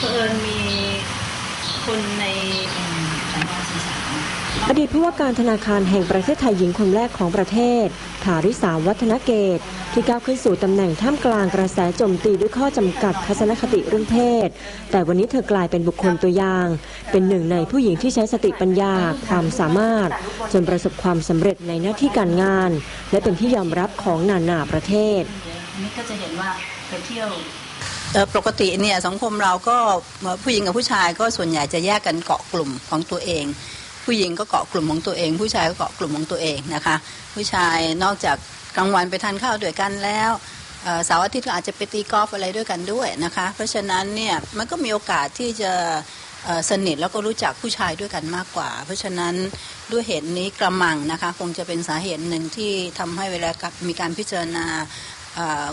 เอิญมีคนในสายงานสื่อสารอดีตผู้ว่าการธนาคารแห่งประเทศไทยหญิงคนแรกของประเทศถาริสาวัฒนเกต ที่ก้าวขึ้นสู่ตำแหน่งท่ามกลางกระแสโจมตีด้วยข้อจำกัดทัศนคติเรื่องเพศ แต่วันนี้เธอกลายเป็นบุคคลตัวอย่าง เป็นหนึ่งในผู้หญิงที่ใช้สติปัญญา ความสามารถ จนประสบความสำเร็จในหน้าที่การงาน และเป็นที่ยอมรับของนานาประเทศนนี้ก็จะเห็นว่าไปเที่ยว ปกติเนี่ยสังคมเราก็ผู้หญิงกับผู้ชายก็ส่วนใหญ่จะแยกกันเกาะกลุ่มของตัวเอง ผู้หญิงก็เกาะกลุ่มของตัวเอง ผู้ชายก็เกาะกลุ่มของตัวเองนะคะ ผู้ชายนอกจากกลางวันไปทานข้าวด้วยกันแล้วเสาร์อาทิตย์ก็อาจจะไปตีกอล์ฟอะไรด้วยกันด้วยนะคะ เพราะฉะนั้นเนี่ยมันก็มีโอกาสที่จะสนิทแล้วก็รู้จักผู้ชายด้วยกันมากกว่า เพราะฉะนั้นด้วยเหตุนี้กระมังนะคะ คงจะเป็นสาเหตุหนึ่งที่ทำให้เวลามีการพิจารณา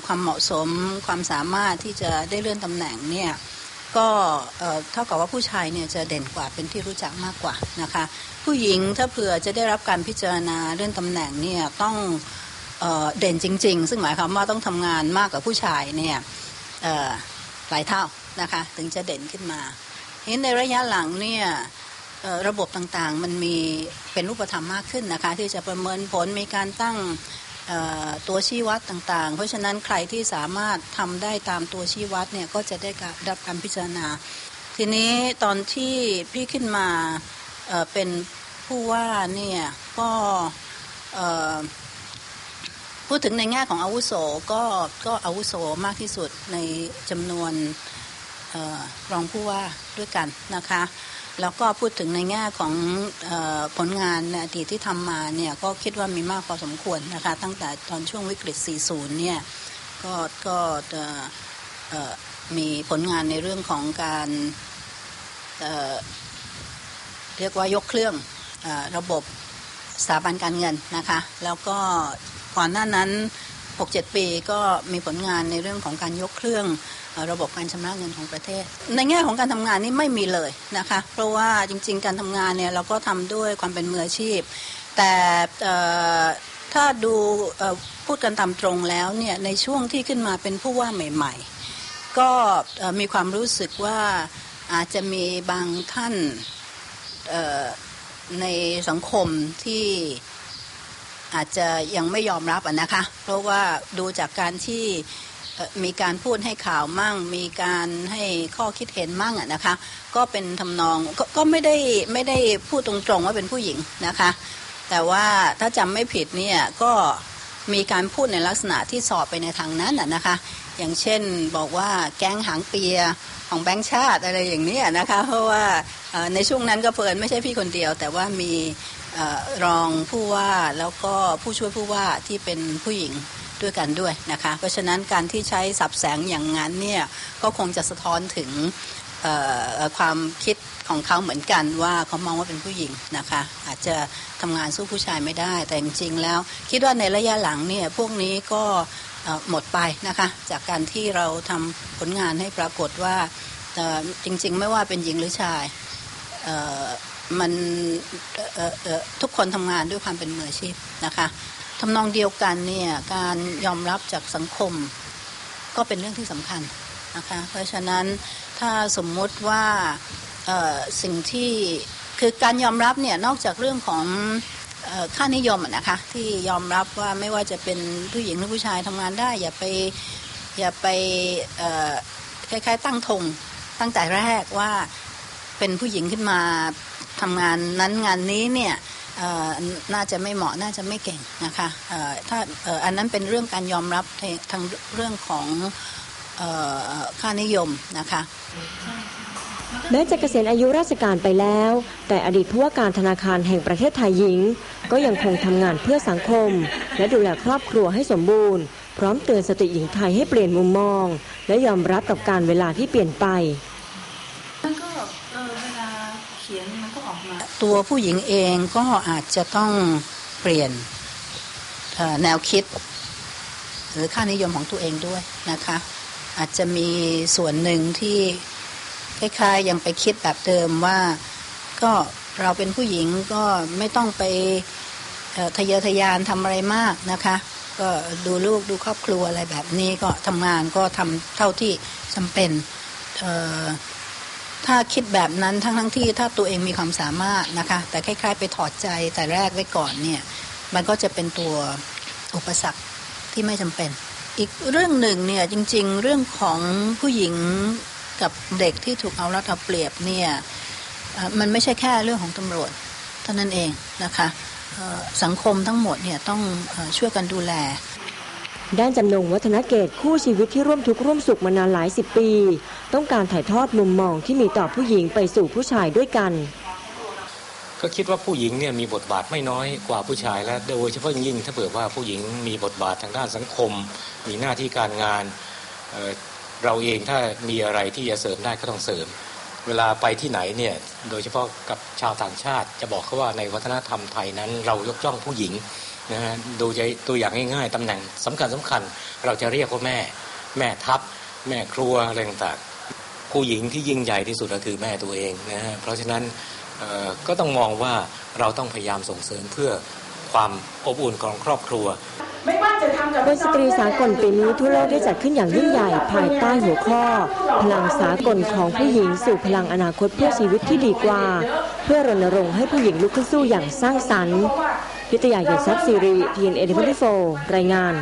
ความเหมาะสมความสามารถที่จะได้เลื่อนตำแหน่งเนี่ยก็เท่ากับว่าผู้ชายเนี่ยจะเด่นกว่าเป็นที่รู้จักมากกว่านะคะผู้หญิงถ้าเผื่อจะได้รับการพิจารณาเลื่อนตำแหน่งเนี่ยต้องเอ่อเด่นจริง ๆ ซึ่งหมายความว่าต้องทำงานมากกว่าผู้ชายเนี่ยหลายเท่านะคะถึงจะเด่นขึ้นมาทีนี้ในระยะหลังเนี่ยระบบต่างๆมันมีเป็นรูปธรรมมากขึ้นนะคะที่จะประเมินผลมีการตั้ง ตัวชี้วัดต่างๆ เพราะฉะนั้นใครที่สามารถทำได้ตามตัวชี้วัดเนี่ยก็จะได้รับการพิจารณา ทีนี้ตอนที่พี่ขึ้นมาเเป็นผู้ว่าเนี่ยก็พูดถึงในแง่ของอาวุโสก็ก็อาวุโสมากที่สุดในจำนวนอรองผู้ว่าด้วยกันนะคะ แล้วก็พูดถึงในแง่ของออผลงานในอดีตที่ทำมาเนี่ยก็คิดว่ามีมากพอสมควรนะคะ ตั้งแต่ตอนช่วงวิกฤต 40 เนี่ยก็ก็มีผลงานในเรื่องของการเเรียกว่ายกเครื่องออระบบสถาบันการเงินนะคะ แล้วก็ก่อนหน้านั้น 6-7 ปีก็มีผลงานในเรื่องของการยกเครื่องระบบการชำระเงินของประเทศ ในแง่ของการทำงานนี่ไม่มีเลยนะคะ เพราะว่าจริง ๆ การทำงานเนี่ยเราก็ทำด้วยความเป็นมืออาชีพ แต่ถ้าดูพูดกันตามตรงแล้วเนี่ยในช่วงที่ขึ้นมาเป็นผู้ว่าใหม่ ๆ ก็มีความรู้สึกว่าอาจจะมีบางท่านในสังคมที่ อาจจะยังไม่ยอมรับอะนะคะ เพราะว่าดูจากการที่มีการพูดให้ข่าวมั่ง มีการให้ข้อคิดเห็นมั่งอะนะคะ ก็เป็นทำนองกก็ไม่ได้ไม่ได้พูดตรงๆว่าเป็นผู้หญิงนะคะ แต่ว่าถ้าจำไม่ผิดเนี่ยก็มีการพูดในลักษณะที่สอบไปในทางนั้นอะนะคะ อย่างเช่นบอกว่าแก๊งหางเปียของแบงค์ชาติอะไรอย่างนี้นะคะเพราะว่าในช่วงนั้นก็เพิ่นไม่ใช่พี่คนเดียว แต่ว่ามีรองผู้ว่าแล้วก็ผู้ช่วยผู้ว่าที่เป็นผู้หญิงด้วยกันด้วยนะคะเพราะฉะนั้นการที่ใช้สับแสงอย่างนั้นเนี่ยก็คงจะสะท้อนถึงความคิดของเขาเหมือนกันว่าเขามองว่าเป็นผู้หญิงนะคะอาจจะทำงานสู้ผู้ชายไม่ได้ แต่จริงๆแล้ว คิดว่าในระยะหลังเนี่ยพวกนี้ก็ หมดไปนะคะจากการที่เราทำผลงานให้ปรากฏว่าจริงๆ ไม่ว่าเป็นหญิงหรือชายมันทุกคนทำงานด้วยความเป็นมืออาชีพนะคะทำนองเดียวกันเนี่ยการยอมรับจากสังคมก็เป็นเรื่องที่สำคัญนะคะเพราะฉะนั้นถ้าสมมุติว่าสิ่งที่คือการยอมรับเนี่ยนอกจากเรื่องของ ค่านิยมนะคะที่ยอมรับว่าไม่ว่าจะเป็นผู้หญิงหรือผู้ชายทำงานได้ อย่าไปอย่าไปคล้ายๆ ตั้งธงตั้งแต่แรกว่าเป็นผู้หญิงขึ้นมาทำงานนั้นงานนี้เนี่ยน่าจะไม่เหมาะน่าจะไม่เก่งนะคะถ้าอ,อันนั้นเป็นเรื่องการยอมรับทางเรื่องของออค่านิยมนะคะ แม้จะเกษียณอายุราชการไปแล้ว แต่อดีตผู้ว่าการธนาคารแห่งประเทศไทยหญิง ก็ยังคงทำงานเพื่อสังคม และดูแลครอบครัวให้สมบูรณ์ พร้อมเตือนสติหญิงไทยให้เปลี่ยนมุมมอง และยอมรับกับการเวลาที่เปลี่ยนไปมันก็เออเวลาเขียนมันก็ออกมา ตัวผู้หญิงเองก็อาจจะต้องเปลี่ยนแนวคิด หรือค่านิยมของตัวเองด้วยนะคะ อาจจะมีส่วนหนึ่งที่ คล้ายๆยังไปคิดแบบเดิมว่า ก็เราเป็นผู้หญิงก็ไม่ต้องไปทะเยอทะยานทำอะไรมากนะคะ ก็ดูลูกดูครอบครัวอะไรแบบนี้ก็ทำงานก็ทำเท่าที่จำเป็นถ้าคิดแบบนั้นทั้งทั้งที่ถ้าตัวเองมีความสามารถนะคะ แต่คล้ายๆ ไปถอดใจแต่แรกไว้ก่อนเนี่ย มันก็จะเป็นตัวอุปสรรคที่ไม่จำเป็น อีกเรื่องหนึ่งเนี่ยจริง ๆ เรื่องของผู้หญิง กับเด็กที่ถูกเอารัดเอาเปรียบเนี่ยเอ่อมันไม่ใช่แค่เรื่องของตำรวจเท่านั้นเองนะคะเอ่อสังคมทั้งหมดเนี่ยต้องเอ่อช่วยกันดูแล ด้านจำนงวัฒนเกตคู่ชีวิตที่ร่วมทุกข์ร่วมสุขมานานหลายสิบปี ต้องการถ่ายทอดมุมมองที่มีต่อผู้หญิงไปสู่ผู้ชายด้วยกัน ก็คิดว่าผู้หญิงเนี่ยมีบทบาทไม่น้อยกว่าผู้ชายและโดยเฉพาะยิ่งถ้าเผื่อว่าผู้หญิงมีบทบาททางด้านสังคม มีหน้าที่การงาน เราเองถ้ามีอะไรที่จะเสริมได้ก็ต้องเสริม เวลาไปที่ไหนเนี่ยโดยเฉพาะกับชาวต่างชาติ จะบอกเขาว่าในวัฒนธรรมไทยนั้น เรายกย่องผู้หญิงนะฮะดูใจตัวอย่างง่ายๆตำแหน่งสำคัญสำคัญ เราจะเรียกว่าแม่ แม่ทัพ แม่ครัวอะไรต่างๆผู้หญิงที่ยิ่งใหญ่ที่สุดก็คือแม่ตัวเองนะฮะเพราะฉะนั้นก็ต้องมองว่าเราต้องพยายามส่งเสริมเพื่อความอบอุ่นของครอบครัว วันสตรีสากลปีนี้ทั่วโลกได้จัดขึ้นอย่างยิ่งใหญ่ภายใต้หัวข้อ พลังสากลของผู้หญิงสู่พลังอนาคตเพื่อชีวิตที่ดีกว่า เพื่อรณรงค์ให้ผู้หญิงลุกขึ้นสู้อย่างสร้างสรรค์พิทยาเยนทรัพย์สิริ TNA 24รายงาน